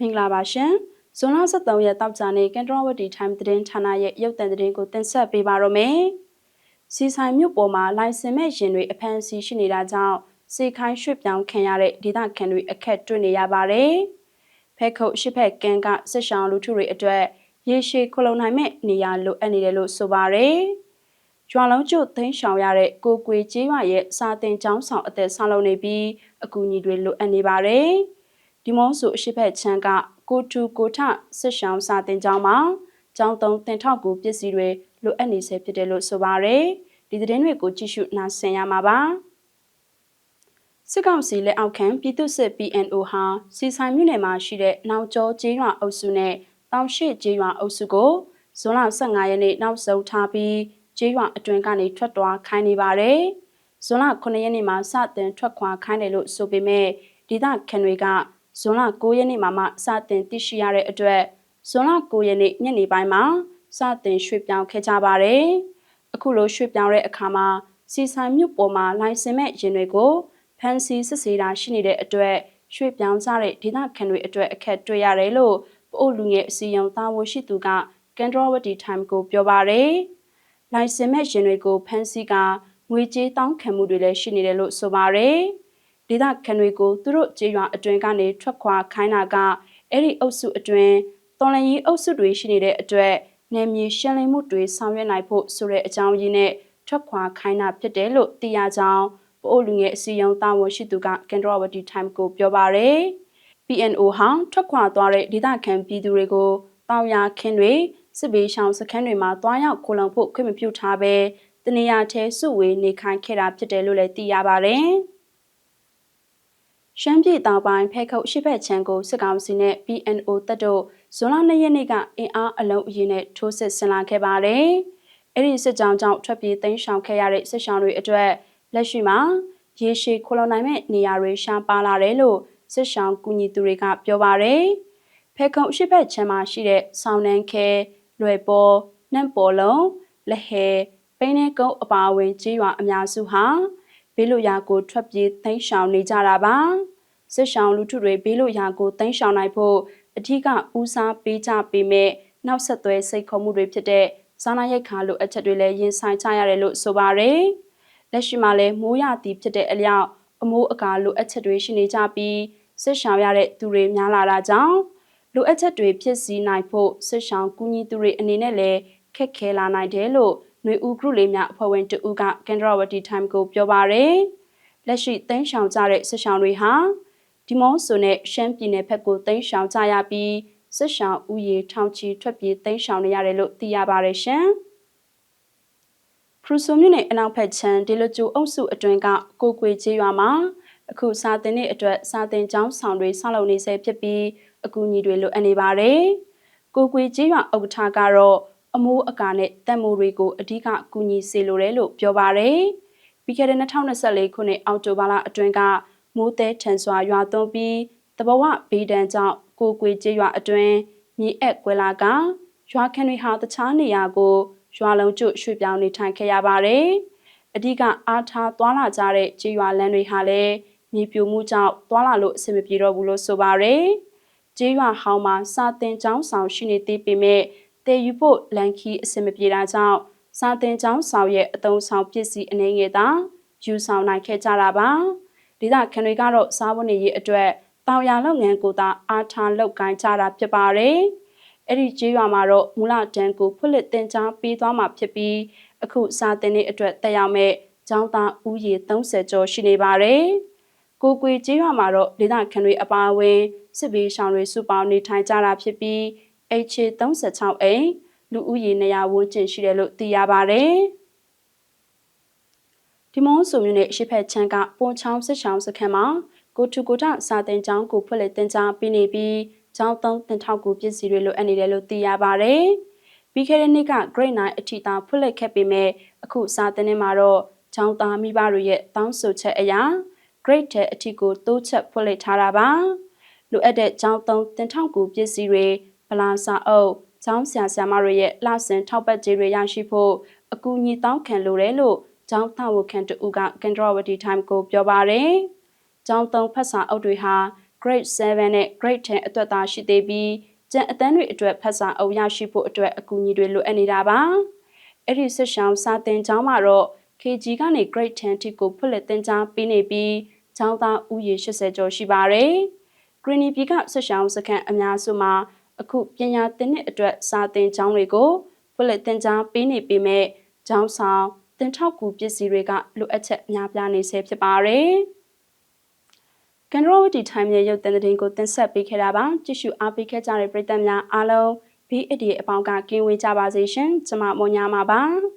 မင်္ဂလာပါရှင်ဇွန်လ23ရက်တောက်ကြနေ့ကန်ထရဝတီ time သတင်းဌာနရဲ့ရုပ်သံသတင်းကိုတင်ဆက်ပေးပါရမယ်စီဆိုင်မြို့ပေါ်မှာလိုင်စင်မဲ့ရင်တွေအဖမ်းဆီးရှိနေတာကြောင့်စေခိုင်းရွှေ့ပြောင်းခံရတဲ့ဒေသခံတွေအခက်တွေ့နေရပါတယ်ဖက်ခုတ်ရှစ်ဖက်ကန်ကစစ်ဆောင်လူထုတွေအတွက်ရေရှည်ခလုံနိုင်မဲ့နေရာလိုအပ်နေတယ်လို့ဆိုပါတယ်ကျွာလုံးကျွတ်သိမ်းရှောင်ရတဲ့ကိုကွေကျေးရွာရဲ့စာတင်ကျောင်းဆောင်အသက်ဆောင်းလုံးနေပြီးအကူအညီတွေလိုအပ်နေပါတယ်။ ဒီမောဆိုအရှိဖက်ချမ်းကကိုတူကိုထစစ်ရှောင်းစာတင်ကျောင်းမှာကျောင်းသုံးတင်ထောက်ကူပစ္စည်းတွေလိုအပ်နေစေဖြစ်တယ်လို့ဆိုပါရယ်ဒီသတင်းတွေကိုကြည့်ရှုနားဆင်ရမှာပါစစ်ကောင်စီလက်အောက်ခံပြည်သူ့စစ် PNO ဟာစီဆိုင်မြို့နယ်မှာရှိတဲ့နောက်ကျောကျေးရွာအုပ်စုနဲ့တောင်ရှိကျေးရွာအုပ်စုကိုဇွန်လ15ရက်နေ့နောက်ဆုံးထားပြီးကျေးရွာအတွင်းကနေထွက်သွားခိုင်းနေပါတယ်။ဇွန်လ9ရက်နေ့မှာစတင်ထွက်ခွာခိုင်းတယ်လို့ဆိုပေမဲ့ဒေသခံတွေက ဇွန်လ9ရက်နေ့မှာမှစတင်သိရှိရတဲ့အတွက်ဇွန်လ9ရက်နေ့ညနေပိုင်းမှာစတင်ရွှေ့ပြောင်းခဲ့ကြပါတယ်။အခုလိုရွှေ့ပြောင်းတဲ့အခါမှာစီဆိုင်မြို့ပေါ်မှာလိုင်စင်မဲ့ရင်တွေကိုဖန်စီစစ်ဆေးတာရှိနေတဲ့အတွက်ရွှေ့ပြောင်းကြတဲ့ဒေသခံတွေအတွက်အခက်တွေ့ရတယ်လို့ပို့လူငယ်အစည်းအရုံးတာဝန်ရှိသူကကန်ဒရဝတီ time ကိုပြောပါတယ်။လိုင်စင်မဲ့ရင်တွေကိုဖန်စီကငွေကြေးတောင်းခံမှုတွေလည်းရှိနေတယ်လို့ဆိုပါတယ်။ ဒေသခံတွေကိုသူတို့ကြေးရွာအတွင်းကနေထွက်ခွာခိုင်းတာကအဲ့ဒီအုပ်စုအတွင်းတော်လန်ကြီးအုပ်စုတွေရှိနေတဲ့အတွက်နယ်မြေရှင်းလင်းမှုတွေဆောင်ရွက်နိုင်ဖို့ဆိုတဲ့အကြောင်းရင်းနဲ့ထွက်ခွာခိုင်းတာဖြစ်တယ်လို့သိရကြောင်းပို့လူငယ်အစည်းအရုံးတာဝန်ရှိသူကကန်ဒရဝတီ time ကိုပြောပါရယ် PNO ဟာထွက်ခွာသွားတဲ့ဒေသခံပြည်သူတွေကိုတောင်ယာခင်းတွေစစ်ဘေးရှောင်စခန်းတွေမှာတွားရောက်ခိုလုံဖို့ခွင့်မပြုထားဘဲတနေရာထဲစုဝေးနေခိုင်းခဲ့တာဖြစ်တယ်လို့လည်းသိရပါတယ်။ ရှမ်းပြည်တောင်ပိုင်းဖဲခုတ်ရှိဘက်ချမ်းကိုစစ်ကောင်စီနဲ့ PNO တပ်တို့ဇွန်လ2ရက်နေ့ကအင်အားအလုံးအရင်နဲ့ထိုးစစ်ဆင်လာခဲ့ပါတယ်။အဲ့ဒီစစ်ကြောင်းကြောင့်ထွက်ပြေးသိမ်းရှောင်ခဲ့ရတဲ့စစ်ရှောင်တွေအတွက်လက်ရှိမှာရေရှည်ခလုံးနိုင်မဲ့နေရာတွေရှားပါလာတယ်လို့စစ်ရှောင်ကူညီသူတွေကပြောပါတယ်။ဖဲခုတ်ရှိဘက်ချမ်းမှာရှိတဲ့ဆောင်းနန်းခဲလွယ်ပေါ်နှံ့ပေါ်လုံးလက်ဟဲပိန်းနေကုန်းအပါအဝင်ကြီးရွာအများစုဟာ ဘေးလွရာကိုထွက်ပြေးသိမ်းရှောင်နေကြတာပါစစ်ရှောင်လူထုတွေဘေးလွရာကိုသိမ်းရှောင်နိုင်ဖို့အထူးကဦးစားပေးကြပေမဲ့နောက်ဆက်တွဲစိတ်ခေါ်မှုတွေဖြစ်တဲ့စားနပ်ရိက္ခာလိုအပ်ချက်တွေလည်းရင်ဆိုင်ကြရတယ်လို့ဆိုပါရယ်လက်ရှိမှာလည်းမိုးရသည်ဖြစ်တဲ့အလျောက်အမိုးအကာလိုအပ်ချက်တွေရှိနေကြပြီးစစ်ရှောင်ရတဲ့သူတွေများလာတာကြောင့်လိုအပ်ချက်တွေဖြစ်စီနိုင်ဖို့စစ်ရှောင်ကူညီသူတွေအနေနဲ့လည်းခက်ခဲလာနိုင်တယ်လို့ နှွေဦးဂရုလေးများအဖွဲ့ဝင်တဦးကကန်ဒရဝတီ time ကိုပြောပါရယ်လက်ရှိသိမ်းရှောင်ကြတဲ့စစ်ရှောင်တွေဟာဒီမော့ဆိုနဲ့ရှမ်းပြည်နယ်ဘက်ကိုသိမ်းရှောင်ကြရပြီးစစ်ရှောင်ဦးရေထောင်ချီထွက်ပြေးသိမ်းရှောင်နေရတယ်လို့သိရပါတယ်ရှင်ခရူဆိုမြို့နယ်အနောက်ဘက်ခြမ်းဒေလကျူအုပ်စုအတွင်းကကိုကွေကျေးရွာမှာအခုစာတင်တဲ့အတွက်စာတင်ကျောင်းဆောင်တွေဆောက်လုပ်နေဆဲဖြစ်ပြီးအကူအညီတွေလိုအပ်နေပါတယ်ကိုကွေကျေးရွာဥက္ကဋ္ဌကတော့ အမိုးအကာနဲ့တက်မိုးတွေကိုအဓိကကူညီစေလိုတယ်လို့ပြောပါရယ်ပြီးခဲ့တဲ့2024ခုနှစ်အောက်တိုဘာလအတွင်းကမိုးသည်ထန်စွာရွာသွန်းပြီးတဘဝဘေးဒဏ်ကြောင့်ကိုကွေကျေးရွာအတွင်းမြေအက်ကွဲလာကရွာခံတွေဟာတခြားနေရာကိုရွာလုံးကျွတ်ရွှေ့ပြောင်းနေထိုင်ခဲ့ရပါတယ်အဓိကအားထားသွားလာကြတဲ့ကျေးရွာလမ်းတွေဟာလည်းမြေပြိုမှုကြောင့်သွားလာလို့အဆင်မပြေတော့ဘူးလို့ဆိုပါရယ်ကျေးရွာဟောင်းမှာစာတင်ကျောင်းဆောင်ရှိနေသေးပေမဲ့ တည်ယူဖို့လန်ခီအဆင်မပြေတာကြောင့်စာတင်ကျောင်းဆောင်ရဲ့အတုံးဆောင်ပစ္စည်းအနေငယ်သာယူဆောင်နိုင်ခဲ့ကြတာပါဒေသခံတွေကတော့စားဝတ်နေရေးအတွက်တောင်ယာလုပ်ငန်းကိုသာအားထားလုပ်ကိုင်ကြတာဖြစ်ပါတယ်အဲ့ဒီကျေးရွာမှာတော့မူလတန်းကိုဖွင့်လှစ်တင်ကြားပေးသွားမှာဖြစ်ပြီးအခုစာတင်တဲ့အတွက်တက်ရောက်မဲ့ကျောင်းသားဦးရေ30ကျော်ရှိနေပါတယ်ကိုကွေကျေးရွာမှာတော့ဒေသခံတွေအပါအဝင်စစ်ဘေးရှောင်တွေစုပေါင်းနေထိုင်ကြတာဖြစ်ပြီး HA36 အိမ်လူဦးရေ200ဝန်းကျင်ရှိတယ်လို့သိရပါတယ်။ဒီမုံဆိုမျိုးနဲ့ရှစ်ဖက်ချမ်းကပွန်ချောင်းစစ်ဆောင်စခန်းမှာကိုထုကိုထစာတင်ကျောင်းကိုဖွင့်လှစ်တင်ကြားပေးနေပြီးကျောင်းသုံးတင်ထောက်ကူပစ္စည်းတွေလိုအပ်နေတယ်လို့သိရပါတယ်။ပြီးခဲ့တဲ့နှစ်က grade 9အထိသားဖွင့်လှစ်ခဲ့ပေမဲ့အခုစာတင်နေမှာတော့ကျောင်းသားမိဘတွေရဲ့တောင်းဆိုချက်အရာ grade 10အထိကိုတိုးချက်ဖွင့်လှစ်ထားတာပါ။လိုအပ်တဲ့ကျောင်းသုံးတင်ထောက်ကူပစ္စည်းတွေ ဗလာစာအုပ်ကျောင်းဆရာဆရာမတွေရဲ့လှဆင်ထောက်ပတ်ကြေးတွေရရှိဖို့အကူအညီတောင်းခံလိုတယ်လို့ကျောင်းသားဝခံတူကကန်ဒရဝတီ time ကိုပြောပါရယ်ကျောင်းသုံးဖတ်စာအုပ်တွေဟာ grade 7နဲ့ grade 10အတွက်သာရှိသေးပြီးကျန်အတန်းတွေအတွက်ဖတ်စာအုပ်ရရှိဖို့အတွက်အကူအညီတွေလိုအပ်နေတာပါ။အဲ့ဒီဆက်ရှောင်းစာသင်ကျောင်းမှာတော့ KG ကနေ grade 10ထိကိုဖွင့်လှစ်သင်ကြားပေးနေပြီးကျောင်းသားဦးရေ80ကျော်ရှိပါတယ်။ Green ပြည်ကဆက်ရှောင်းစခန်းအများစုမှာ အခုပညာသင်နှစ်အတွက်စာသင်ကျောင်းတွေကိုဖွင့်လှစ်သင်ကြားပေးနေပေမဲ့ကျောင်းဆောင်တင်ထောက်ကူပစ္စည်းတွေကလိုအပ်ချက်များပြားနေဆဲဖြစ်ပါတယ်။ကန်ရောဝတီ time ရဲ့ရုပ်သံသတင်းကိုတင်ဆက်ပေးခဲ့တာပါကြည့်ရှုအားပေးခဲ့ကြတဲ့ပရိသတ်များအားလုံး BAD အပေါင်းကကင်းဝေးကြပါစေရှင်ကျွန်မမောင်ညာမှာပါ။